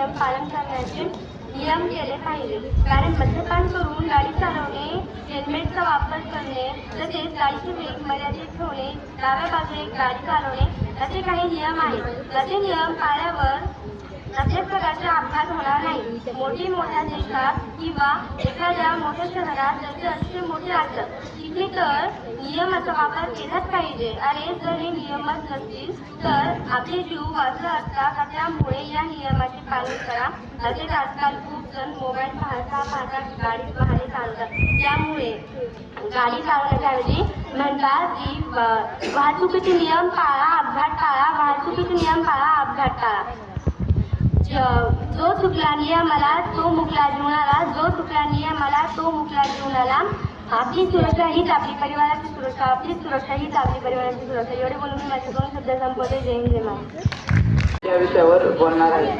नियम पालन करण्याचे नियम केले पाहिजे. कारण मद्यपान करून गाडी चालवणे हेल्मेटचा वापर करणे तसेच गाडीचे वेग मर्यादित ठेवणे डाव्या बाजूने गाडी चालवणे असे काही नियम आहेत. असे नियम पाळल्यावर कसल्याच प्रकारचा अपघात होणार नाही. मोठी मोठ्या देशात किंवा एखाद्या मोठ्या शहरात जसे असे मोठे असतात. तिथे तर नियमाचा वापर केलाच पाहिजे. आणि जर हे नियमच नसतील तर आपले जीव वाचला असता का? त्यामुळे या नियमाचे पालन करा. तसेच आजकाल खूप जण मोबाईल पाहता पाहता गाडी पाहायला चालतात. त्यामुळे गाडी चालवण्याच्याऐवजी म्हणतात की वाहतुकीचे नियम पाळा अपघात टाळा वाहतुकीचे नियम पाळा अपघात टाळा जो चुकला नियमाला तो मुकला जीवनाला. जो चुकला नियमाला तो मुकला जीवनाला. आपली सुरक्षा हीच आपली परिवाराची सुरक्षा. आपली सुरक्षा हीच आपली परिवाराची सुरक्षा. एवढे बोलून मी माझे दोन शब्द संपवते. जय हिंद जय या विषयावर बोलणार आहे.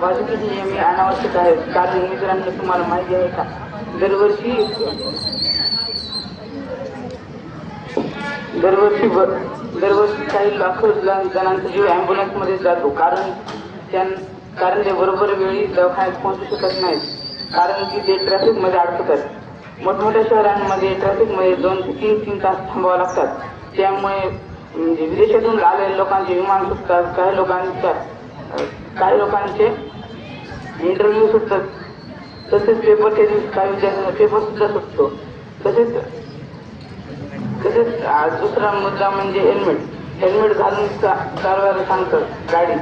वाहतुकीचे नियम हे अनावश्यक आहेत. कारण मित्रांनो तुम्हाला माहिती आहे का? दरवर्षी दरवर्षी दरवर्षी काही लाखो जणांचा जीव ॲम्ब्युलन्समध्ये जातो. कारण त्यां कारण ते बरोबर वेळी दवाखान्यात पोहोचू शकत नाहीत. कारण की ते ट्रॅफिकमध्ये अडकतात. मोठमोठ्या शहरांमध्ये ट्रॅफिकमध्ये दोन ते तीन तीन तास थांबावं लागतात. त्यामुळे म्हणजे विदेशातून आलेल्या लोकांचे विमान सुटतात काही लोकांच्या काही लोकांचे इंटरव्ह्यू सुटतात. तसेच पेपरच्या दिवशी काही विद्यार्थ्यांना पेपर सुद्धा सुटतो. तसेच तसेच दुसरा मुद्दा म्हणजे हेल्मेट हेल्मेट घालून चा- चालवायला सांगतात. गाडी.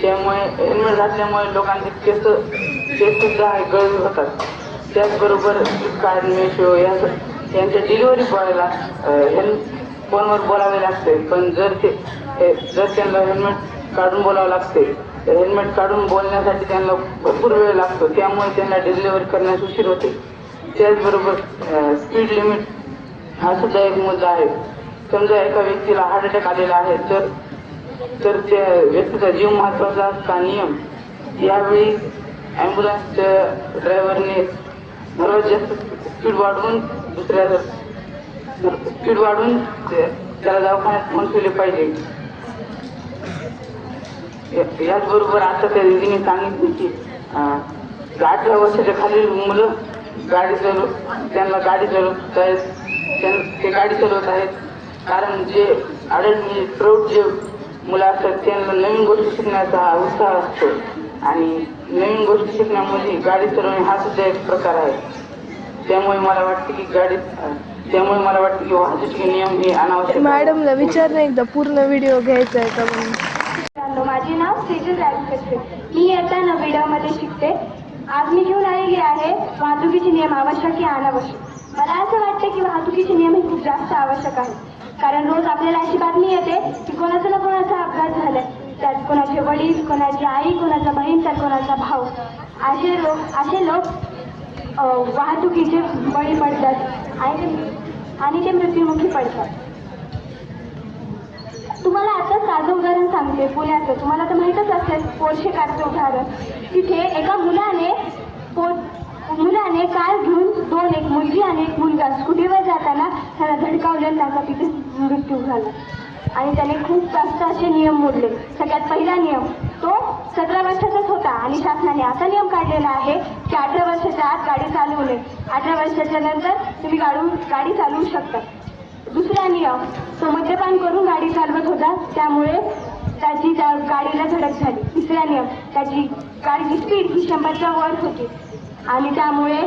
त्यामुळे हेल्मेट घातल्यामुळे लोकांचे केस केससुद्धा सुद्धा गळवी होतात त्याचबरोबर फ्लिपकार्ट मेशो या यांच्या डिलिव्हरी बॉयला हेल फोनवर बोलावे लागते. पण जर ते जर त्यांना हेल्मेट काढून बोलावं लागते तर हेल्मेट काढून बोलण्यासाठी त्यांना भरपूर वेळ लागतो. त्यामुळे त्यांना डिलिव्हरी करण्यास उशीर होते. त्याचबरोबर स्पीड लिमिट हा सुद्धा एक मुद्दा आहे. समजा एका व्यक्तीला हार्ट अटॅक आलेला आहे तर तर त्या व्यक्तीचा जीव महत्त्वाचा असता नियम. यावेळी ॲम्ब्युलन्सच्या ड्रायव्हरने सर्वात जास्त स्पीड वाढवून दुसऱ्या स्पीड वाढवून त्याला दवाखान्यात पोहोचवले पाहिजे. याचबरोबर आता त्या दिदीने सांगितले की अठरा वर्षाच्या खालील मुलं गाडी चालव त्यांना गाडी चालवत आहेत. ते गाडी चालवत आहेत. कारण जे अडल्ट म्हणजे प्रौढ जे मुलं असतात त्यांना नवीन गोष्टी शिकण्याचा हा उत्साह असतो. आणि नवीन गोष्टी शिकण्यामध्ये गाडी चालवणे हा सुद्धा एक प्रकार आहे. त्यामुळे मला वाटते की गाडी त्यामुळे मला वाटते की वाहतुकीचे नियम हे अनावश्यक. मॅडमला विचार ना एकदा पूर्ण व्हिडिओ घ्यायचा आहे का म्हणून? माझे नाव सेजल मी आता नवीडामध्ये शिकते. आज मी घेऊन आलेली आहे वाहतुकीचे नियम आवश्यक की अनावश्यक. मला असं वाटतं की वाहतुकीचे नियम हे खूप जास्त आवश्यक आहेत. कारण रोज आपल्याला अशी बातमी येते की कोणाचा ना कोणाचा अपघात झालाय. त्यात कोणाचे वडील कोणाची आई कोणाचा बहीण तर कोणाचा भाऊ. असे लोक असे लोक वाहतुकीचे बळी पडतात आणि ते आणि ते मृत्युमुखी पडतात. तुम्हाला आता साधं उदाहरण सांगते पुण्याचं. तुम्हाला तर माहीतच असेल पोरशे कारचं उदाहरण. तिथे एका मुलाने पो मुलाने कार घेऊन दोन एक मुलगी आणि एक मुलगा स्कूटीवर जाताना त्याला धडकावले त्याचा तिथे मृत्यू झाला. आणि त्याने खूप जास्त असे नियम मोडले. सगळ्यात पहिला नियम तो सतरा वर्षाचाच होता आणि शासनाने असा नियम काढलेला आहे की अठरा वर्षाच्या आत गाडी चालवू नये. अठरा वर्षाच्या नंतर तुम्ही गाडू गाडी चालवू शकता. दुसरा नियम तो मद्यपान करून गाडी चालवत होता. त्यामुळे त्याची त्या गाडीला धडक झाली. तिसरा नियम त्याची गाडीची स्पीड ही शंभरच्या वर होती. आणि त्यामुळे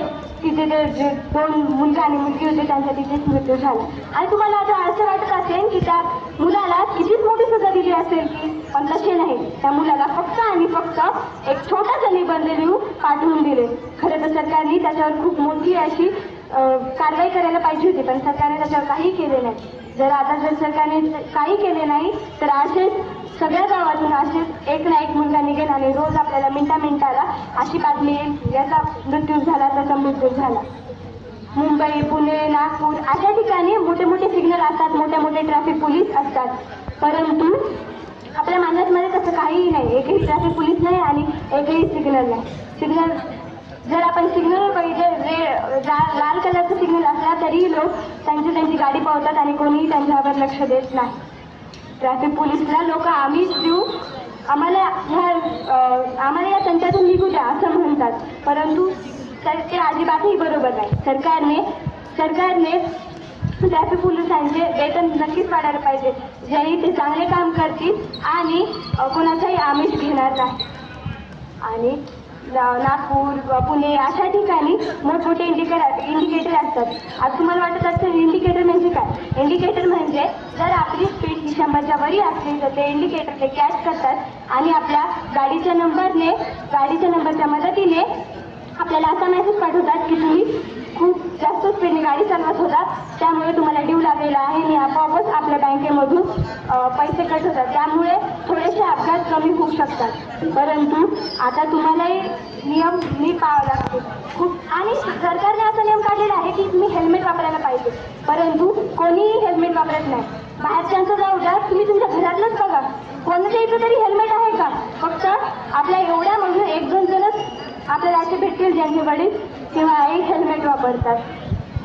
तिथे ते जे दोन मुलगा आणि मुलगी होते त्यांचा तिथेच मृत्यू झाला. आणि तुम्हाला आता असं वाटत असेल की त्या मुलाला कितीच मोठी सजा दिली असेल की? पण तसे नाही. त्या मुलाला फक्त आणि फक्त एक छोटासा निबंध लिहू पाठवून दिले. खरं तर सरकारने त्याच्यावर खूप मोठी अशी कारवाई करायला पाहिजे होती पण सरकारने त्याच्यावर काही केले नाही. जर आता जर सरकारने काही केले नाही तर असेच सगळ्या गावातून असेच एक ना एक मुलगा निघेल आणि रोज आपल्याला मिनटा मिनटाला अशी बातमी येईल. याचा मृत्यू झाला त्याचा मृत्यू झाला. मुंबई पुणे नागपूर अशा ठिकाणी मोठे मोठे सिग्नल असतात मोठे मोठे ट्रॅफिक पोलीस असतात. परंतु आपल्या मानसमध्ये तसं काहीही नाही. एकही ट्रॅफिक पोलीस नाही आणि एकही सिग्नल नाही. सिग्नल जर आपण सिग्नल बघितले रे लाल कलरचा सिग्नल असला तरीही लोक त्यांची त्यांची गाडी पावतात आणि कोणीही त्यांच्यावर लक्ष देत नाही. ट्रॅफिक पोलीसला लोक आम्हीच देऊ. आम्हाला ह्या आम्हाला या द्या असं म्हणतात. परंतु तर ते अजिबातही बरोबर नाही. सरकारने सरकारने ट्रॅफिक पोलिसांचे वेतन नक्कीच वाढायला पाहिजे. जेही ते चांगले काम करतील आणि कोणाचाही आमिष घेणार नाही. आणि नागपूर पुणे अशा ठिकाणी मोठमोठे इंडिकेटर इंडिकेटर असतात. आज तुम्हाला वाटत असेल इंडिकेटर म्हणजे काय? इंडिकेटर म्हणजे जर आपली स्पीड शंभरच्या वरी असली तर ते इंडिकेटर ते कॅच करतात. आणि आपल्या गाडीच्या नंबरने गाडीच्या नंबरच्या मदतीने आपल्याला असा मेसेज पाठवतात की तुम्ही खूप जास्त स्पीडने गाडी चालवत होता. त्यामुळे तुम्हाला ड्यू लागलेला आहे आणि आपोआपच आपल्या बँकेमधून पैसे कट होतात. त्यामुळे थोडेसे अपघात कमी होऊ शकतात. परंतु आता तुम्हालाही नियम मी पाळावा लागतो खूप आणि सरकारने असा नियम काढलेला आहे की तुम्ही हेल्मेट वापरायला पाहिजे. परंतु कोणीही हेल्मेट वापरत नाही. बाहेरच्यांचं जाऊ द्या. तुम्ही तुमच्या घरातलंच बघा. कोणाच्या इथं तरी हेल्मेट आहे का? फक्त आपल्या एवढ्या म्हणून एक दोन जणच आपल्याला असे भेटतील ज्यांचे वडील किंवा आई हेल्मेट वापरतात.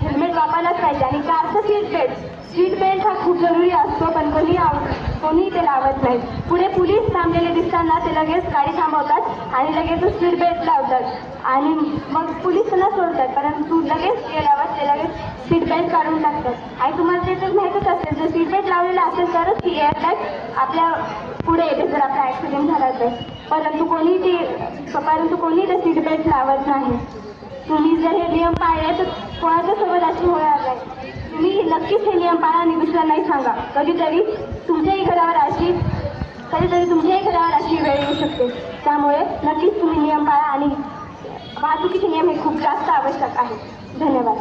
हेल्मेट वापरायलाच पाहिजे. आणि कारचं सीट बेल्ट सीट बेल्ट हा खूप जरुरी असतो पण कोणी आव कोणी ते लावत नाही. पुढे पोलीस थांबलेले दिसताना ते लगेच गाडी थांबवतात आणि लगेच सीट बेल्ट लावतात. आणि मग पोलीस त्यांना सोडतात. परंतु लगेच गेल्यावर ते लगेच सीट बेल्ट काढून टाकतात. आणि तुम्हाला ते तर माहीतच असेल जर सीट बेल्ट लावलेला असेल तरच ही एअरबॅग आपल्या पुढे येते जर आपला ॲक्सिडेंट झाला तर. परंतु कोणी ते परंतु कोणी ते सीट बेल्ट लावत नाही. तुम्ही जर हे नियम पाळले तर कोणाच्या सोबत अशी होणार नाही. तुम्ही नक्कीच हे नियम पाळा आणि दुसऱ्यांनाही सांगा. कधीतरी तुमच्याही घरावर अशी कधीतरी तुमच्याही घरावर अशी वेळ येऊ शकते. त्यामुळे नक्कीच तुम्ही नियम पाळा आणि वाहतुकीचे नियम हे खूप जास्त आवश्यक आहे धन्यवाद.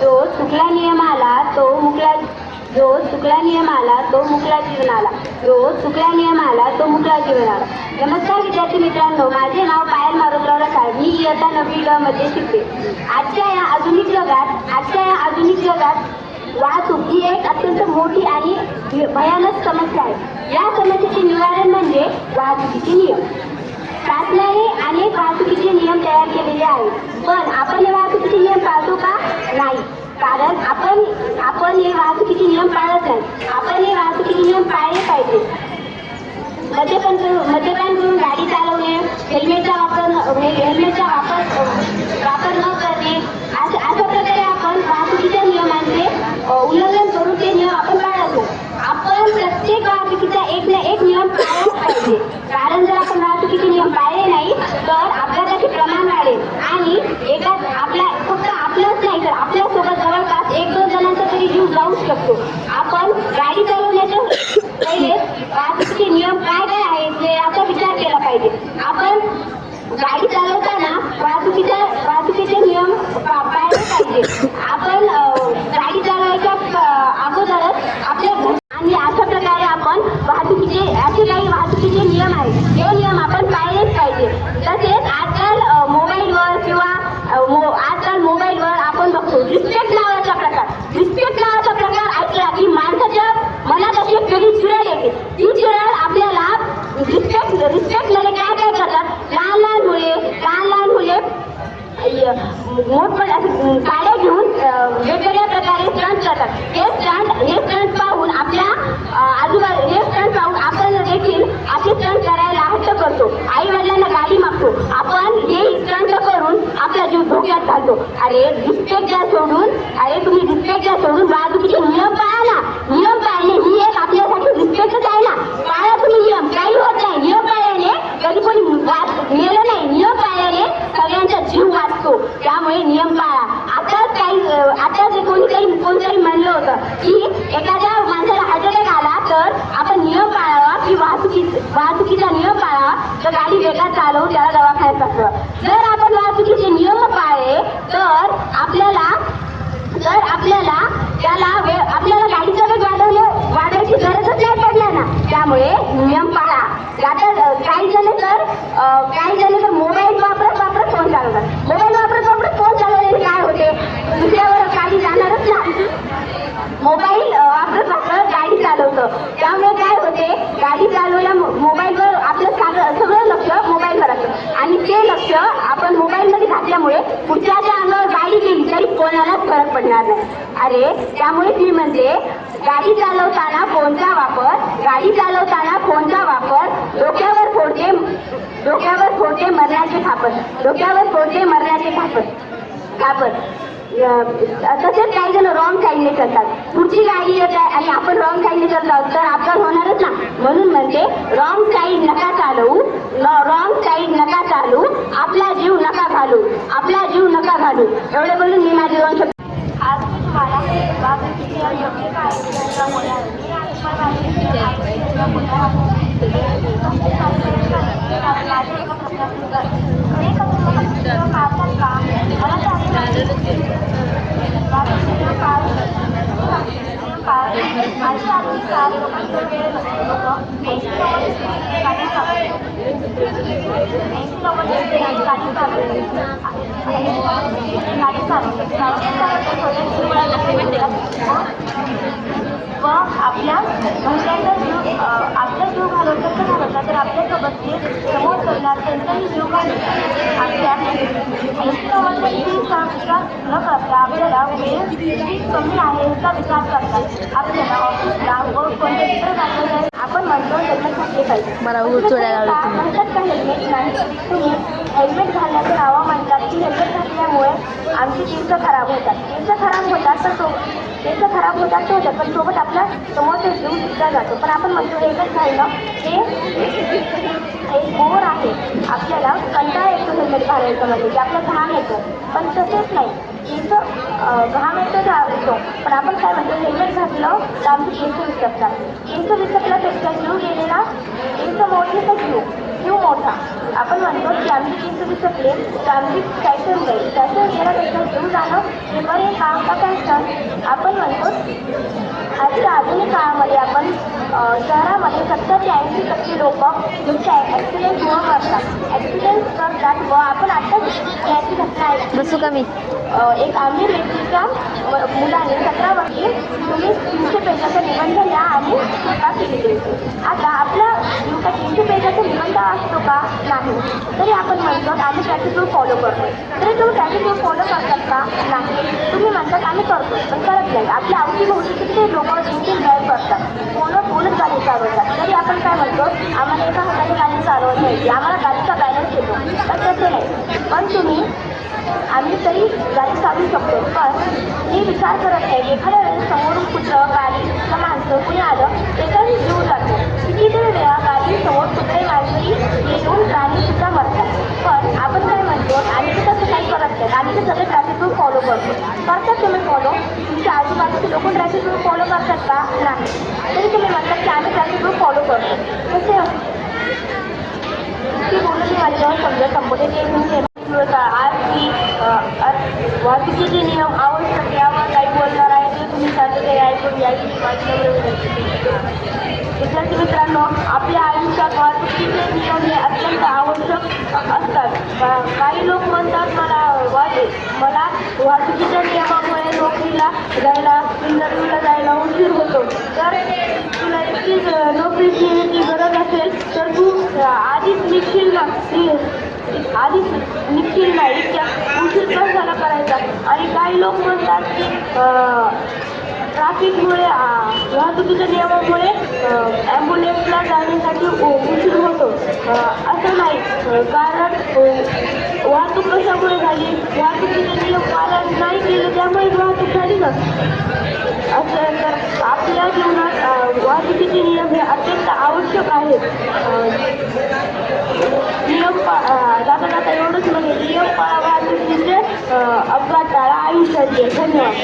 जो चुकला नियम आला तो मुकला जो चुकला नियम आला तो मुकला जीवन आला जो चुकला नियम आला तो मुकला जीवन आला नमस्कार विद्यार्थी मित्रांनो माझे नाव पायल मारुतराव रसाळ. मी इयत्ता नववी ड मध्ये शिकते. आजच्या या आधुनिक जगात आजच्या या आधुनिक जगात वाहतूक ही एक अत्यंत मोठी आणि भयानक समस्या आहे. या समस्येचे निवारण म्हणजे वाहतुकीचे नियम. शासनाने अनेक वाहतुकीचे नियम तयार केलेले आहेत. पण आपण हे वाहतुकीचे नियम पाळतो का? नाही. कारण आपण आपण हे वाहतुकीचे नियम पाळत नाही. आपण हे वाहतुकीचे नियम पाळले पाहिजे. मद्यपान करून मद्यपान करून गाडी चालवणे हेल्मेटचा वापर हे- हेल्मेटचा वापर वापर न करणे अशा अशा प्रकारे आपण वाहतुकीच्या नियमांचे अ, उल्लंघन करून ते नियम आपण पाळतो आपण प्रत्येक वाहतुकीचा एक ना एक नियम पाळायला पाहिजे कारण जर आपण वाहतुकीचे नियम पाळले नाही तर अपघाताचे प्रमाण वाढेल आणि एका आपल्या फक्त आपलंच नाही तर आपल्यासोबत जवळपास एक दोन जणांचा तरी जीव जाऊ शकतो आपण गाडी चालवण्याच्या पहिले वाहतुकीचे नियम काय काय आहेत हे याचा विचार केला पाहिजे. आपण गाडी चालवताना वाहतुकीच्या वाहतुकीचे नियम पाळले पाहिजे. आपण अं, गाडी चालवायच्या प- अगोदरच आपल्या घर- आणि अशा प्रकारे आपण वाहतुकीचे असे काही वाहतुकीचे नियम आहेत हे नियम आपण पाळलेच पाहिजे तसेच आजकाल अं, मोबाईलवर किंवा अं, मो- आजकाल मोबाईलवर आपण बघतो रिस्पेक्ट नावाचा प्रकार रिस्पेक्ट नावाचा प्रकार ऐकला की माणसाच्या मनात अशी एक वेगळी चिरळ येते ती चिरळ आपल्याला रिस्पेक्ट रिस्पेक्टमध्ये काय काय करतात लहान लहान मुले लहान लहान मुले मोठमोठ्या असे गाड्या घेऊन अं, वेगवेगळ्या प्रकारे स्टंट करतात हे स्टंट हे स्टंट पाहून आपल्या अं, आजूबाजू हे स्टंट पाहून आपण देखील असे स्टंट करायला हट्ट करतो आई वडिलांना गाडी मागतो आपण हे स्टंट करून आपला जीव धोक्यात घालतो अरे रिस्पेक्ट द्या सोडून अरे तुम्ही रिस्पेक्ट द्या सोडून वाहतुकीचे नियम पाळा ना नियम पाळणे ही एक आपल्यासाठी रिस्पेक्टच आहे ना पाळा तुम्ही नियम. काही होत नाही. नियम पाळल्याने कधी कोणी वाच मेलं नाही. नियम पाळल्याने सगळ्यांचा जीव वाचतो. त्यामुळे नियम पाळा. आताच काही आता जे कोणीतरी कोणतरी म्हणलं होतं की एखाद्या माणसाला हार्ट आला तर आपण नियम पाळावा की वाहतुकी वाहतुकीचा नियम पाळावा. तर गाडी वेगात चालवून त्याला दवाखान्यात टाकावं जर आपण तर आपल्याला तर आपल्याला त्याला वेळ आपल्याला गाडीचा वेग वाढवणे वाढवायची गरजच नाही पडल्या ना. त्यामुळे नियम पाळा. आता काही जण तर काही जण तर मोबाईल वापरत वापरत फोन चालवतात मोबाईल वापरत वापरत फोन चालवल्याने काय होते दुसऱ्यावर गाडी जाणारच ना मोबाईल अ, वापरत वापरत गाडी चालवतं त्यामुळे काय होते गाडी चालवल्या मोबाईलवर आपलं सागं- सगळं लक्ष मोबाईलवर असतं आणि ते लक्ष आपण मोबाईलमध्ये घातल्यामुळे पुढच्याच्या अंगावर गाडी गेली तरी कोणालाच फरक पडणार नाही. अरे त्यामुळे ती म्हणते गाडी चालवताना फोनचा वापर गाडी चालवताना फोनचा वापर डोक्यावर फोडते डोक्यावर फोडते मरण्याचे खापत डोक्यावर फोडते मरण्याचे खापत खापत तसेच काही जण रॉंग साईडने करतात. पुढची गाडी येत आहे आणि आपण रॉंग साईडने करत आहोत, तर अपघात होणारच ना. म्हणून म्हणते रॉंग साईड नका चालवू रॉंग साईड नका चालू आपला जीव नका घालू आपला जीव नका घालू. एवढे बोलून मी माझे दोन आज मी तुम्हाला वाहतुकीचे योग्य काळजी बोलणार आहे. मी आज तुम्हाला वाहतुकीचे काळजी बोलणार आहे. माझ्या एका प्रश्नाचं उत्तर. खरे कस्टमर काढतात का? मला तर असं वाटतं. वाहतुकीचे काळ- काळ- माझी आजची काळ व आपल्या घरच्यांचा जीव आपला आपल्या ऐंशी विचार करता आपल्याला कमी ऑफिसला आपण म्हणतो हेल्मेट घातले पाहिजे तुम्ही. म्हणतात का हेल्मेट नाही? तुम्ही हेल्मेट घालण्याचं नावा म्हणतात. की हेल्मेट घातल्यामुळे आमची केस खराब होतात. केस खराब होतात तर तो केस खराब होतात तर होतात. पण सोबत आपला समोरचा सुद्धा जातो. पण आपण म्हणतो एकच घालणं हे एक बोर आहे. आपल्याला कंटाळा येतो हेल्मेट घालायचं म्हणजे की आपला घाम येतो. पण तसेच नाही. केस घाम येतो येतो. पण आपण काय म्हणतो हेल्मेट घातलं तर आमची केस विसरतात. केस विसरला त्याचा जीव गेलेला केस मोठे तर जीव. जीव मोठा. आपण म्हणतो की आमची केस विसरले तर आमची फॅशन जाईल फॅशन गेला जीव जाणं. हे बरे काम का फॅशन आपण म्हणतो आजच्या आधुनिक काळामध्ये आपण शहरामध्ये सत्तर ते ऐंशी टक्के लोक तुमच्या ॲक्सिडेंटमुळे मरतात. करतात व आपण आता याची घटना ऐकली. बसू का मी? एक आम्ही व्यक्तीच्या मुलाने सतरा वर्षी तुम्ही तीनशे पेजाचा निबंध लिहा आणि टीका केली आता आपला दिवसात तीनशे पेजाचा निबंध असतो का? नाही. तरी आपण म्हणतो आम्ही ट्रॅफिक तू फॉलो करतो तरी तुम्ही ट्रॅफिक रूल फॉलो करतात का? नाही. तुम्ही म्हणतात आम्ही करतो पण करत नाही. आपल्या अवतीभोवती किती लोक ड्रिंकिंग ड्राईव्ह करतात. कोण बोलत गाडी चालवतात. तरी आपण काय म्हणतो? आम्हाला एका हाताने गाडी चालवत नाही आम्हाला गाडीचा बॅलन्स येतो तर नाही. पण तुम्ही आम्ही तरी गाडी चालू शकतो. पण मी विचार करत नाही एखाद्या वेळेस समोरून कुठलं गाडी किंवा माणसं कुणी आलं त्याचाही जीव जातो. कितीतरी वेळा गाडी समोर कुठे माणसंही येऊन गाडी सुद्धा मरतात पण आपण काय म्हणतो आम्ही तर तसं काही करत नाही. आम्ही तर सगळे ट्रॅफिक रूल फॉलो करतो. करतात तुम्ही फॉलो तुमच्या आजूबाजूचे लोक ट्रॅफिक रूल फॉलो करतात का? नाही. तरी तुम्ही म्हणतात की आम्ही ट्रॅफिक रूल फॉलो करतो. कसे की बोलून समजा संबोधित येऊन आज की वाहतुकीचे नियम आवश्यक यावर काही बोलणार आहे ते तुम्ही सारखे ऐकून यायची विद्यार्थी मित्रांनो आपल्या आयुष्यात वाहतुकीचे नियम हे अत्यंत आवश्यक असतात. काही लोक म्हणतात मला वाहतू मला वाहतुकीच्या नियमामुळे नोकरीला जायला इंटरव्ह्यूला जायला उशीर होतो. तर तुला इतकी नोकरीची गरज असेल तर तू अ, आधीच निखिल ना इतक्या उशीर कशाला करायचा? आणि काही लोक म्हणतात की ट्रॅफिकमुळे वाहतुकीच्या नियमामुळे ॲम्ब्युलन्सला जाण्यासाठी उशीर होतो. असं नाही. कारण वाहतूक कशामुळे झाली? वाहतुकीचे नियम पालन नाही केलं त्यामुळे वाहतूक झाली ना? असं तर आपल्या जीवनात वाहतुकीचे नियम हे अत्यंत आवश्यक आहेत. नियम पा जाता जाता एवढंच म्हणजे नियम पाळा वाहतुकीचे म्हणजे, अपघात टाळा आयुष्याचे धन्यवाद.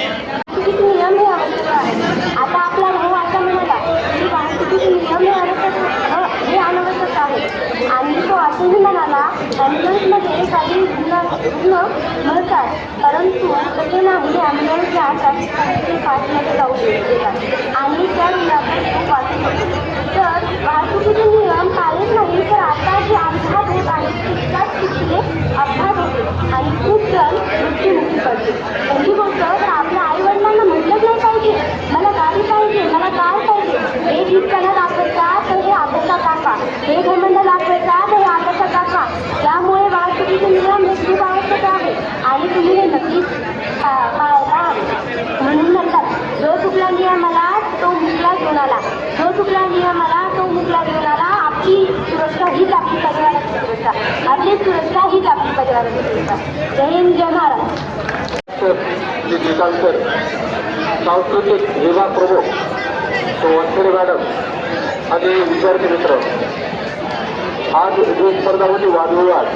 वाहतुकीचे नियम हे आवश्यक आहे आता आपला भाऊ असा म्हणाला की वाहतुकीचे नियम हे आवश्यक अ, हे अनावश्यक आहे आणि तो असंही म्हणाला ॲम्ब्युलन्समध्ये काही रुग्ण रुग्ण मरतात परंतु तसे म्हणजे नाही ॲम्ब्युलन्स या ट्रॅफिक फास्टमध्ये जाऊ देतात आणि त्या रुग्णाचा खूप वाचू शकतो तर वाहतुकीचे नियम पाळत नाही तर आता जे अपघात होत आहेत तितक्याच तिथे अपघात होतो. आणि खूप जण मृत्यूमुखी पडते पहिली गोष्ट तर आपल्या आईवडिलांना म्हटलंच नाही पाहिजे. मला गाडी पाहिजे मला कार पाहिजे. हे गीत त्यांना दाखवायचा तर हे अभ्यासात टाका हे घमंड दाखवायचा तर हे अभ्यासात टाका त्यामुळे वाहतुकीचे नियम हे खूप आवश्यक आहे आणि तुम्ही हे नक्कीच पा- पाळायला हवे म्हणून म्हणतात जो चुकला नियमाला तो मुकला घेऊन आला जो चुकला नियमाला तो मुकला घेऊन आला आपली सुरक्षा हीच आपली पर्यावरणाची सुरक्षा आपली सुरक्षा हीच सर्व तक्रार जय हिंद जय महाराज सर सांस्कृतिक विभाग प्रमुख वनखेडे मॅडम आणि विद्यार्थी मित्र. आज जो स्पर्धा होती वादविवाद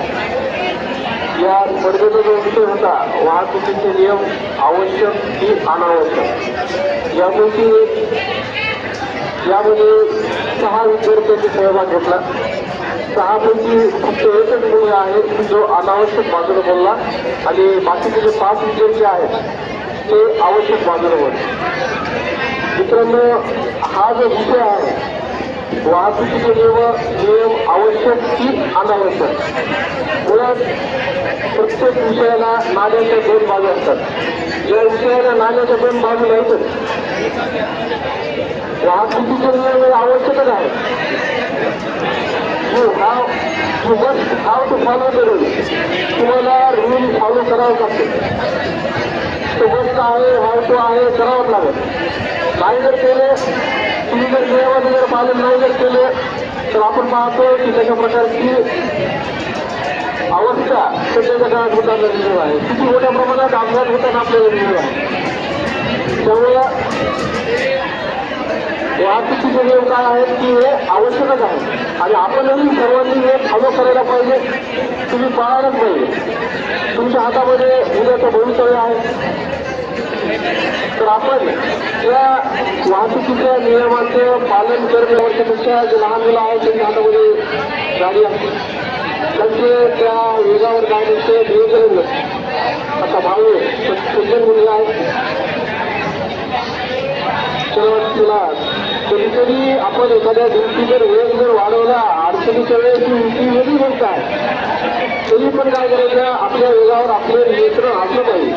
या स्पर्धेचा जो विषय होता वाहतुकीचे नियम आवश्यक की अनावश्यक? यापैकी यामध्ये सहा विद्यार्थ्यांनी सहभाग घेतला. सहापैकी फक्त एकच मुलगा आहे की जो अनावश्यक बाजूने बोलला आणि बाकीचे जे पाच विद्यार्थी आहेत ते आवश्यक बाजूने बोलले. मित्रांनो हा जो विषय आहे वाहतुकीचे नियम नियम आवश्यक की अनावश्यक? मुळात प्रत्येक विषयाला नाण्याच्या दोन बाजू असतात. या विषयाला नाण्याच्या दोन बाजू नाहीतच वाहतुकीचे करणं आवश्यकच आहे हो, फॉलो तुम्हाला रूल फॉलो करावं लागते तो मस्त आहे हॅव टू आहे करावंच लागेल. नाही जर केले तुम्ही जर नियमाचं जर पालन नाही जर केले तर आपण पाहतो की त्याच्या प्रकारची अवस्था सध्याच्या काळात होताना दिलेली आहे. किती मोठ्या प्रमाणात अपघात होताना आपल्याला दिलेला आहे. त्यामुळे वाहतुकीचे नियम काय आहेत की हे आवश्यकच आहे. आणि आपणही सर्वांनी हे फॉलो करायला पाहिजे. तुम्ही पाळायलाच पाहिजे. तुमच्या हातामध्ये उद्याचं भवितव्य आहे. तर आपण या वाहतुकीच्या नियमांचं पालन करणे आवश्यकपेक्षा जे लहान मुलं आहेत त्यांच्या हातामध्ये गाडी आहे त्यांचे त्या वेगावर गाडीचे नियोजन आता भाऊ सुंदर मुलगा आहे. तर तुला कधीतरी आपण एखाद्या दिवशी जर वेग जर वाढवला अडचणीच्या वेळेस ती उंची वेगळी गोष्ट तरी पण काय करायचं? आपल्या वेगावर आपलं नियंत्रण असलं पाहिजे.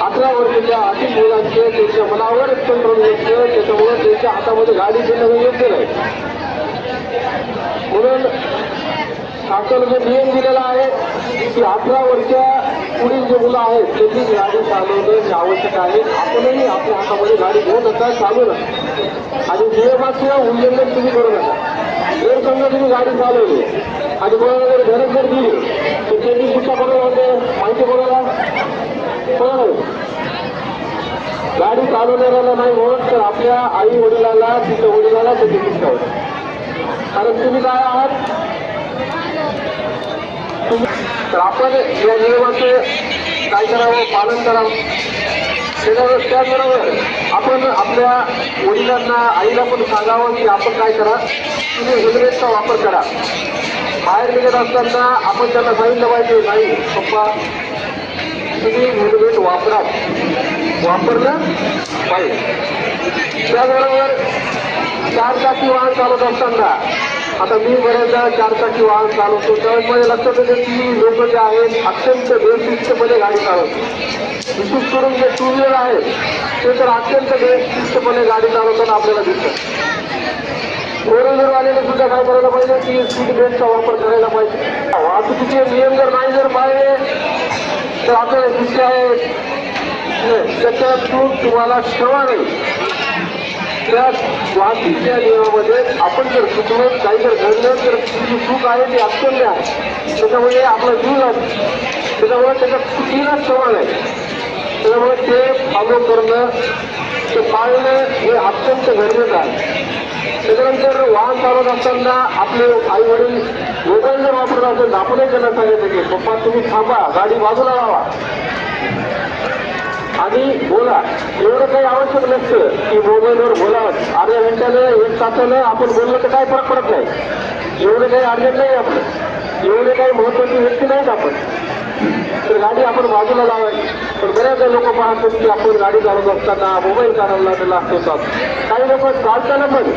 अठरा वर्षाच्या अति मुलांचे त्यांच्या मनावर कंट्रोल नसतं त्याच्यामुळे त्यांच्या हातामध्ये गाडी देणं योग्य नाही. म्हणून शासनाने नियम दिलेला आहे की अठरा वर्षा पुढील जे मुलं आहेत त्यांनी गाडी चालवणं आवश्यक आहे. आपणही आपल्या हातामध्ये गाडी घेऊन नका चालू नका आणि नियमाचं उल्लंघन तुम्ही करू नका. जर समजा तुम्ही गाडी चालवली आणि कोणाला जर गरज जर दिली तर त्यांनी कुठच्या कोणाला होते माहिती कोणाला? कोणाला गाडी चालवणाऱ्याला नाही म्हणून तर आपल्या आई वडिलाला तिच्या वडिलाला त्याची शिक्षा होते कारण तुम्ही काय आहात? तर आपण या नियमाचं काय करावं? पालन करावं? त्याच्यावर त्याचबरोबर आपण आपल्या वडिलांना आईला पण सांगावं की आपण काय करा? तुम्ही हेल्मेटचा वापर करा. बाहेर निघत असताना आपण त्यांना सांगितलं पाहिजे नाही पप्पा तुम्ही हेल्मेट वापरा. वापरलं? पाहिजे त्याचबरोबर चार चाकी वाहन चालत असताना आता मी बऱ्याचदा चारचाकी वाहन चालवतो त्यावेळेस माझ्या लक्षात येते की लोक जे आहेत अत्यंत बेशिस्तपणे गाडी चालवतात. विशेष करून जे टू व्हीलर आहेत ते तर अत्यंत बेशिस्तपणे गाडी चालवताना आपल्याला दिसतात. फोर व्हीलरवाल्याने सुद्धा काय करायला पाहिजे की सीट बेल्टचा वापर करायला पाहिजे. वाहतुकीचे नियम जर नाही जर पाहिले तर आपल्याला दिसले आहे त्याच्यातून तुम्हाला क्षमा नाही. त्या वाहतुकीच्या नियमामध्ये आपण जर चुकलो काही जर घडलं तर तुझी चूक आहे ती अत्यंत आहे. त्याच्यामुळे आपला जीव जातो. त्याच्यामुळे त्याच्यात चुकीलाच समान नाही. त्याच्यामुळे ते फॉलो करणं ते पाळणं हे अत्यंत गरजेचं आहे. त्याच्यानंतर वाहन चालवत असताना आपले आई वडील मोबाईल जर वापरत असेल तर आपणही त्यांना सांगायचं की पप्पा तुम्ही थांबा गाडी बाजूला लावा. आणि बोला. एवढं काही आवश्यक नसतं की मोबाईलवर बोला. अर्ध्या घंट्यानं एक तासानं आपण बोललं तर काय फरक पडत नाही. एवढं काही अर्जंट नाही आपलं. एवढे काही महत्वाची व्यक्ती नाहीत आपण. तर गाडी आपण बाजूला लावायची. पण बऱ्याचदा लोक पाहतात की आपण गाडी चालवत असताना मोबाईल चालवला त्याला असतात काही लोक चालताना पण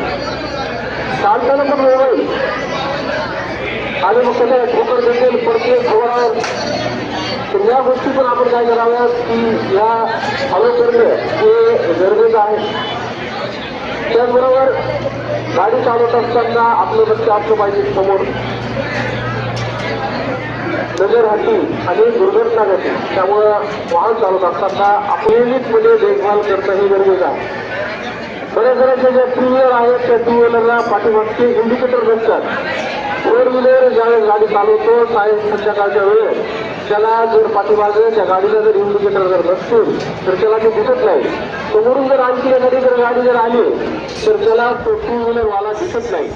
चालताना पण मोबाईल. आणि मग त्याला ठोकर देतील पडते खबरावर तर या गोष्टी पण आपण काय कराव्यात की या फॉलो करणं हे गरजेचं आहे त्याचबरोबर गाडी चालवत असताना आपलं लक्ष असलं पाहिजे समोर. नजर हटी आणि दुर्घटना घडते त्यामुळं वाहन चालवत असताना अपनियमितमध्ये म्हणजे देखभाल करणं हे गरजेचं आहे. बऱ्याच बऱ्याचशा ज्या टू व्हीलर आहेत त्या टू व्हीलरला पाठीमागचे इंडिकेटर नसतात. फोर व्हीलर ज्यावेळेस गाडी चालवतो सायन्स संध्याकाळच्या वेळेस त्याला जर पाठीमागे त्या गाडीला जर इंडिकेटर जर नसतील तर त्याला ते दिसत नाही. समोरून जर आणखी एखादी जर गाडी जर आली तर त्याला तो टू व्हीलरवाला दिसत नाही.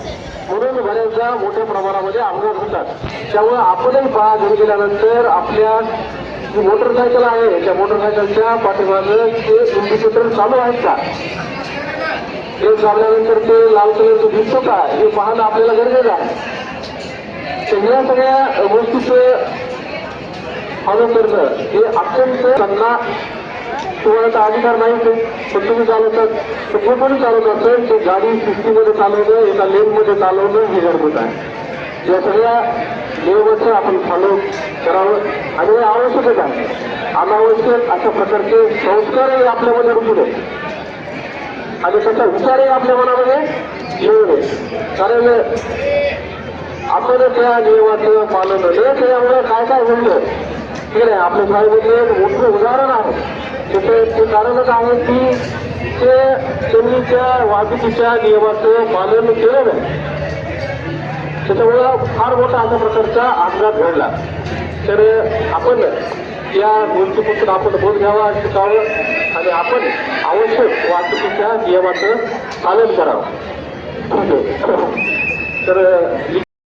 म्हणून बऱ्याचदा मोठ्या प्रमाणामध्ये अपघात होतात. त्यामुळे आपणही पहा घरी गेल्यानंतर आपल्या जी मोटरसायकल आहे त्या मोटरसायकलच्या पाठीमागं ते इंडिकेटर चालू आहेत का? ते चालल्यानंतर ते लाल कलरचं दिसतो का? हे पाहणं आपल्याला गरजेचं आहे. तर या सगळ्या गोष्टीचं फॉलो करणं हे अत्यंत त्यांना तुम्हाला अधिकार नाही ते पण तुम्ही चालवतात. तर जे कोणी चालवत असेल ते गाडी सिस्टीमध्ये चालवणं एका लेनमध्ये चालवणं हे गरजेचं आहे. या सगळ्या नियमाचं आपण फॉलो करावं. आणि हे आवश्यकच आहे. अनावश्यक अशा प्रकारचे संस्कारही आपल्यामध्ये रुजू नये. आणि त्याचा विचारही आपल्या मनामध्ये येऊ नये. कारण आपण त्या नियमाचं पालन न केल्यामुळे काय काय घडलं ठीक आहे आपल्या शाळेमध्ये एक मोठं उदाहरण आहे. त्याचं ते कारणच आहे की ते त्यांनी त्या वाहतुकीच्या नियमाचं पालन केलं नाही त्याच्यामुळं फार मोठा अशा प्रकारचा अपघात घडला. तर आपण या गोष्टीपासून आपण बोध घ्यावा शिकावं आणि आपण आवश्यक वाहतुकीच्या नियमाचं पालन करावं. ठीक आहे तर